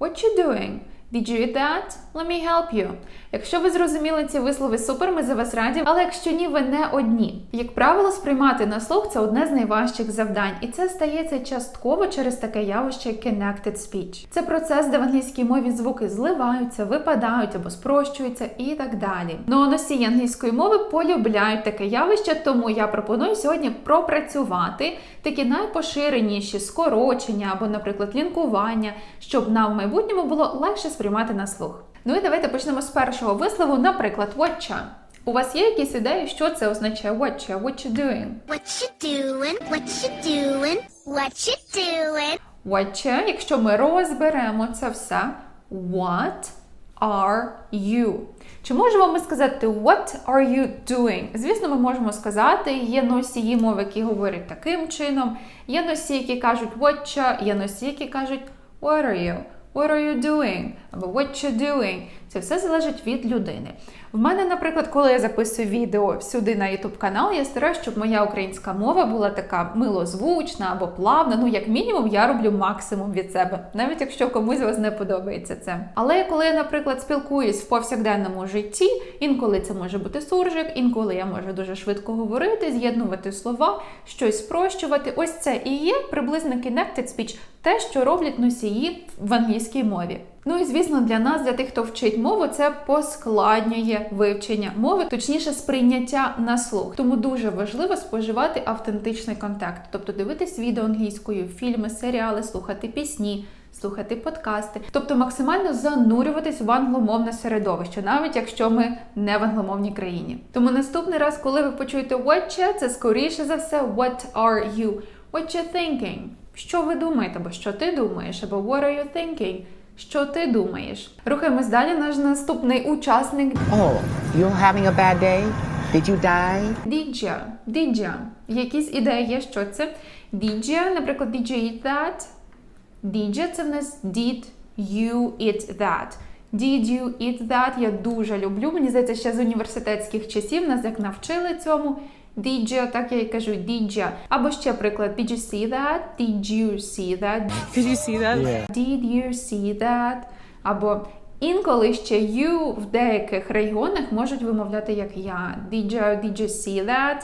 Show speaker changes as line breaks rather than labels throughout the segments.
What you doing? Did you eat that? Let me help you. Якщо ви зрозуміли ці вислови, супер, ми за вас раді. Але якщо ні, ви не одні. Як правило, сприймати на слух це одне з найважчих завдань, і це стається частково через таке явище connected speech. Це процес, де в англійській мові звуки зливаються, випадають або спрощуються і так далі. Ну носії англійської мови полюбляють таке явище, тому я пропоную сьогодні пропрацювати такі найпоширеніші скорочення або, наприклад, лінкування, щоб нам в майбутньому було легше сприймати на слух. Ну і давайте почнемо з першого вислову, наприклад, watcha. У вас є якісь ідеї, що це означає watcha? What you doing?
What you doing? What you doing? What you doing?
Watcha, якщо ми розберемо це все, what are you? Чи можемо ми сказати what are you doing? Звісно, ми можемо сказати, є носії мови, які говорять таким чином, є носії, які кажуть watcha, є носії, які кажуть what are you? What are you doing? About what you're doing? Це все залежить від людини. В мене, наприклад, коли я записую відео сюди на YouTube канал, я стараюся, щоб моя українська мова була така милозвучна або плавна. Ну, як мінімум, я роблю максимум від себе, навіть якщо комусь вас не подобається це. Але коли я, наприклад, спілкуюсь в повсякденному житті, інколи це може бути суржик, інколи я можу дуже швидко говорити, з'єднувати слова, щось спрощувати. Ось це і є приблизно connected speech, те, що роблять носії в англійській мові. Ну і звісно, для нас, для тих, хто вчить мову, це поскладнює вивчення мови, точніше, сприйняття на слух. Тому дуже важливо споживати автентичний контакт, тобто дивитись відео англійською, фільми, серіали, слухати пісні. Слухати подкасти, тобто максимально занурюватись в англомовне середовище, навіть якщо ми не в англомовній країні. Тому наступний раз, коли ви почуєте watcha, це скоріше за все what are you? What you thinking? Що ви думаєте, або що ти думаєш, або what are you thinking? Що ти думаєш? Рухаємось далі. Наш наступний учасник
Oh, you're having a bad day? Did you die?
Діджа. Діджа. Якісь ідеї є, що це? Діджа, наприклад, did you eat that? Діджа це в нас did you eat that? Did you eat that? Я дуже люблю. Мені здається, ще з університетських часів нас як навчили цьому. Діджа, так я і кажу, діджа. Або ще приклад, did you see that? Did you see that?
Did you see that?
Did you see that? Або інколи ще you в деяких регіонах можуть вимовляти як я. Did you, did you see that?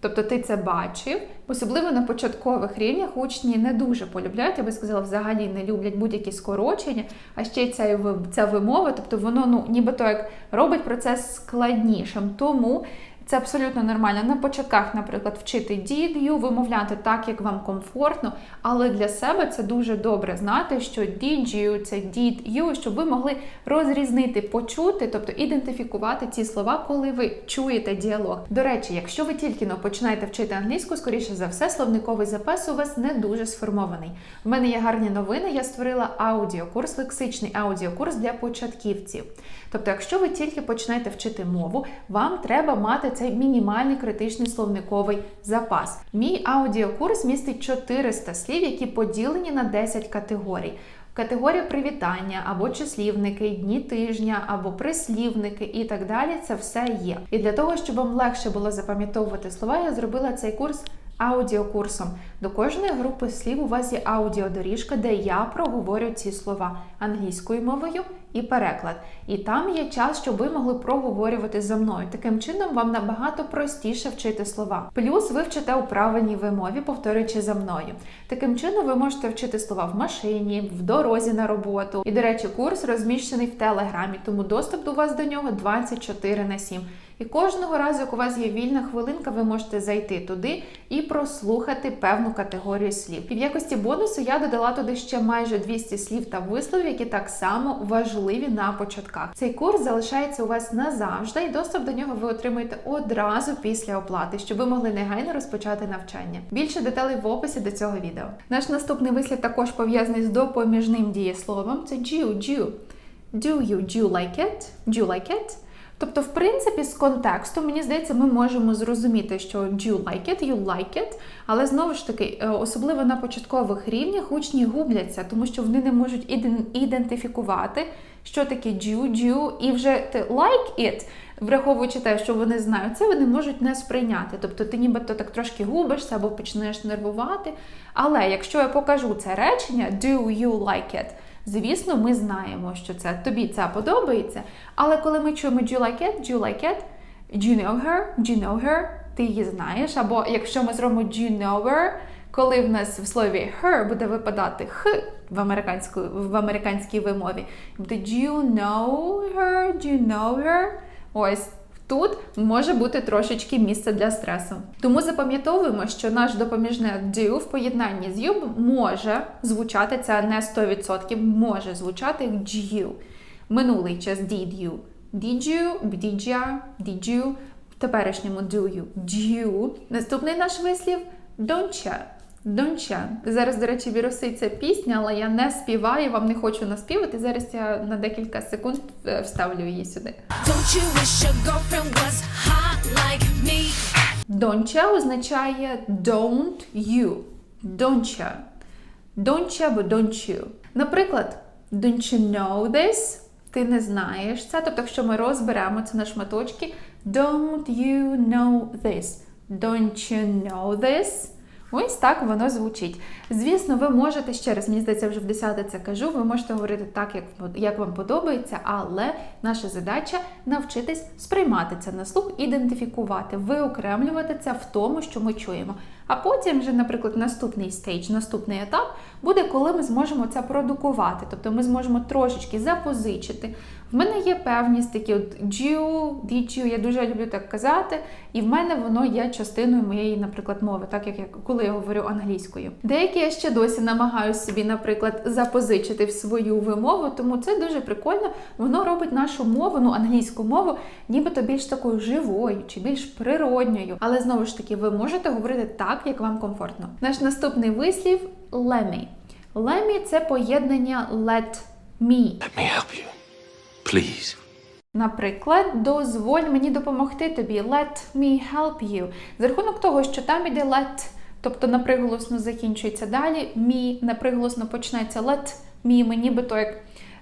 Тобто ти це бачив. Особливо на початкових рівнях учні не дуже полюбляють, я би сказала, взагалі не люблять будь-які скорочення, а ще й ця, ви- ця вимова, тобто воно ну, нібито як робить процес складнішим. Тому це абсолютно нормально. На початках, наприклад, вчити you, вимовляти так, як вам комфортно, але для себе це дуже добре знати, що you – це did you, щоб ви могли розрізнити, почути, тобто ідентифікувати ці слова, коли ви чуєте діалог. До речі, якщо ви тільки но починаєте вчити англійську, скоріше за все, словниковий запас у вас не дуже сформований. У мене є гарні новини. Я створила аудіокурс, лексичний аудіокурс для початківців. Тобто, якщо ви тільки починаєте вчити мову, вам треба мати цей мінімальний критичний словниковий запас. Мій аудіокурс містить 400 слів, які поділені на 10 категорій. Категорія привітання або числівники, дні тижня, або прислівники і так далі. Це все є. І для того, щоб вам легше було запам'ятовувати слова, я зробила цей курс аудіокурсом. До кожної групи слів у вас є аудіодоріжка, де я проговорю ці слова англійською мовою і переклад. І там є час, щоб ви могли проговорювати за мною. Таким чином вам набагато простіше вчити слова. Плюс ви вчите у правильній вимові, повторюючи за мною. Таким чином ви можете вчити слова в машині, в дорозі на роботу. І, до речі, курс розміщений в Телеграмі, тому доступ до вас до нього 24 на 7. І кожного разу, як у вас є вільна хвилинка, ви можете зайти туди і прослухати певну категорію слів. І в якості бонусу я додала туди ще майже 200 слів та висловів, які так само важливі на початках. Цей курс залишається у вас назавжди, і доступ до нього ви отримуєте одразу після оплати, щоб ви могли негайно розпочати навчання. Більше деталей в описі до цього відео. Наш наступний вислів також пов'язаний з допоміжним дієсловом. Це do. Do you, do you like it? Do you like it? Тобто, в принципі, з контексту, мені здається, ми можемо зрозуміти, що do you like it, you like it, але знову ж таки, е, особливо на початкових рівнях учні губляться, тому що вони не можуть ідентифікувати, що таке do, do, і вже ти like it, враховуючи те, що вони знають це, вони можуть не сприйняти. Тобто ти нібито так трошки губишся або почнеш нервувати. Але якщо я покажу це речення do you like it, Звісно, ми знаємо, що це тобі це подобається. Але коли ми чуємо do you like it, do you like it, do you know her, do you know her, ти її знаєш. Або якщо ми зробимо do you know her, коли в нас в слові her буде випадати х в, американську, в американській вимові, буде do you know her, do you know her, ось. Тут може бути трошечки місце для стресу. Тому запам'ятовуємо, що наш допоміжне do в поєднанні з you може звучати, це не 100%, може звучати you. Минулий час did you. Did you, did ya, did you. В теперішньому do you. Do. Наступний наш вислів don't ya. Ya. Зараз, до речі, вірусить ця пісня, але я не співаю, вам не хочу наспівати. Зараз я на декілька секунд е, вставлю її сюди.
Hot like
означає don't you. Донча. Донча або don't you. Наприклад, don't you know this? Ти не знаєш це. Тобто, якщо ми розберемо це на шматочки, don't you know this? Don't you know this? Ось так воно звучить. Звісно, ви можете ще раз, мені здається, вже в 10 це кажу, ви можете говорити так, як, як вам подобається, але наша задача навчитись сприймати це на слух, ідентифікувати, виокремлювати це в тому, що ми чуємо. А потім, вже, наприклад, наступний стейдж, наступний етап буде, коли ми зможемо це продукувати. Тобто ми зможемо трошечки запозичити. В мене є певність такі от due, did я дуже люблю так казати, і в мене воно є частиною моєї, наприклад, мови, так як я коли я говорю англійською. Деякі я ще досі намагаюся собі, наприклад, запозичити в свою вимову, тому це дуже прикольно. Воно робить нашу мову, ну англійську мову, нібито більш такою живою чи більш природньою. Але знову ж таки, ви можете говорити так, як вам комфортно. Наш наступний вислів лемі. Лемі це поєднання let me.
Let me help you. Please.
Наприклад, дозволь мені допомогти тобі. Let me help you. За рахунок того, що там іде let, тобто на приголосно закінчується далі, me на приголосно почнеться let me, ми нібито як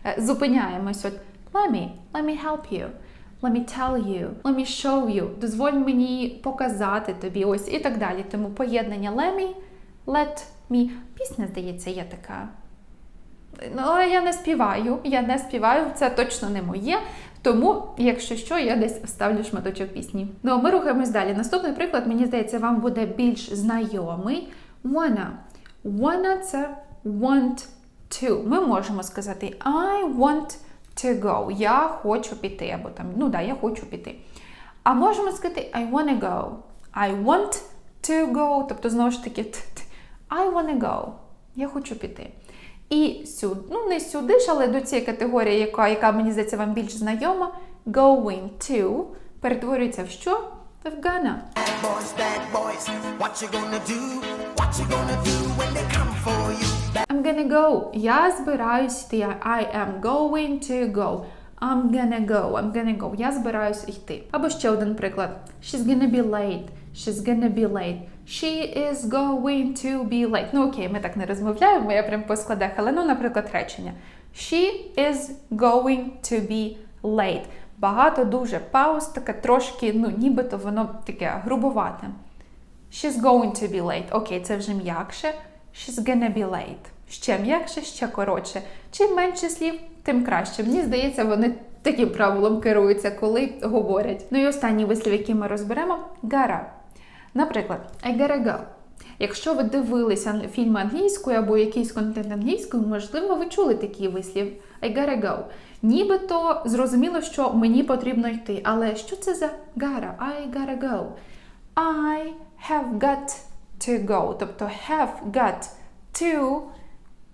е, зупиняємось. От let me, let me help you. Let me tell you, let me show you. Дозволь мені показати тобі. Ось і так далі. Тому поєднання let me, let me. Пісня, здається, є така. Ну, але я не співаю, я не співаю, це точно не моє. Тому, якщо що, я десь вставлю шматочок пісні. Ну, а ми рухаємось далі. Наступний приклад, мені здається, вам буде більш знайомий. Wanna. Wanna – це want to. Ми можемо сказати I want to go. Я хочу піти. Або там, ну да, я хочу піти. А можемо сказати I wanna go. I want to go. Тобто, знову ж таки. I wanna go. Я хочу піти. І сюди, ну не сюди ж, але до цієї категорії, яка, яка мені здається вам більш знайома, going to перетворюється в що? В gonna. I'm gonna go. Я збираюсь йти. I am going to go. I'm gonna go. I'm gonna go. Я збираюсь йти. Або ще один приклад. She's gonna be late. She's gonna be late. She is going to be late. Ну окей, ми так не розмовляємо, я прям по складах, але ну, наприклад, речення. She is going to be late. Багато дуже пауз, таке трошки, ну, нібито воно таке грубувате. She's going to be late. Окей, це вже м'якше. She's gonna be late. Ще м'якше, ще коротше. Чим менше слів, тим краще. Мені здається, вони таким правилом керуються, коли говорять. Ну і останній вислів, який ми розберемо gotta. Наприклад, I gotta go. Якщо ви дивилися фільми англійською або якийсь контент англійською, можливо, ви чули такий вислів I gotta go. Нібито зрозуміло, що мені потрібно йти. Але що це за gotta? I gotta go. I have got to go. Тобто have got to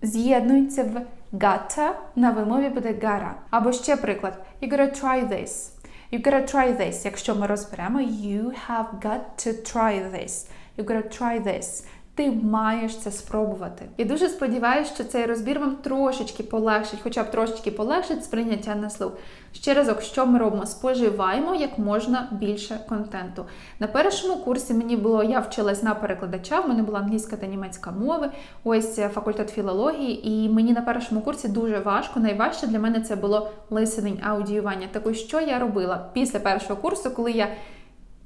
з'єднується в gotta, на вимові буде gotta. Або ще приклад. You gotta try this. You gotta try this. Якщо ми розберемо, you have got to try this. You gotta try this. Ти маєш це спробувати. І дуже сподіваюся, що цей розбір вам трошечки полегшить, хоча б трошечки полегшить сприйняття на слух. Ще разок, що ми робимо? Споживаємо як можна більше контенту. На першому курсі мені було, я вчилась на перекладача, в мене була англійська та німецька мови, ось е, факультет філології, і мені на першому курсі дуже важко. Найважче для мене це було listening, аудіювання. Так ось що я робила після першого курсу, коли я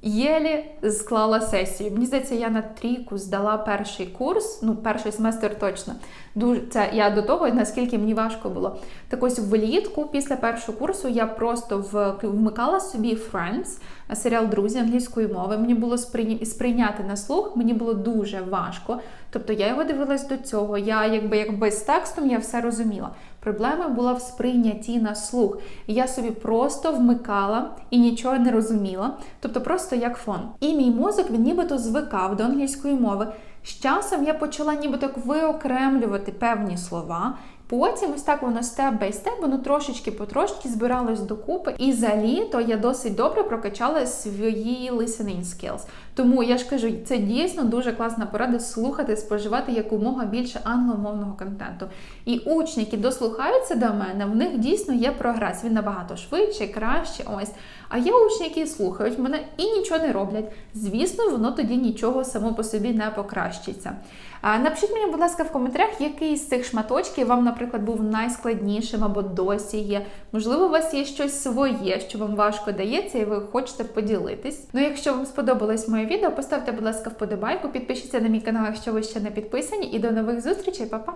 єлі склала сесію. Мені здається, я на трійку здала перший курс, ну, перший семестр точно. Дуже це я до того, наскільки мені важко було. Так ось влітку, після першого курсу, я просто вмикала собі Friends, серіал Друзі англійської мови. Мені було сприйня- сприйняти на слух, мені було дуже важко. Тобто я його дивилась до цього. Я якби якби з текстом я все розуміла. Проблема була в сприйнятті на слух. Я собі просто вмикала і нічого не розуміла, тобто просто як фон. І мій мозок він нібито звикав до англійської мови. З часом я почала нібито виокремлювати певні слова. Потім ось так воно степ бай степ, воно трошечки потрошки збиралось докупи. І за літо я досить добре прокачала свої listening skills. Тому я ж кажу, це дійсно дуже класна порада слухати, споживати якомога більше англомовного контенту. І учні, які дослухаються до мене, в них дійсно є прогрес. Він набагато швидше, краще. Ось. А є учні, які слухають мене і нічого не роблять. Звісно, воно тоді нічого само по собі не покращиться. Напишіть мені, будь ласка, в коментарях, який з цих шматочків вам, наприклад, був найскладнішим або досі є. Можливо, у вас є щось своє, що вам важко дається, і ви хочете поділитись. Ну, якщо вам сподобалось моє відео, поставте, будь ласка, вподобайку, підпишіться на мій канал, якщо ви ще не підписані, і до нових зустрічей, па-па!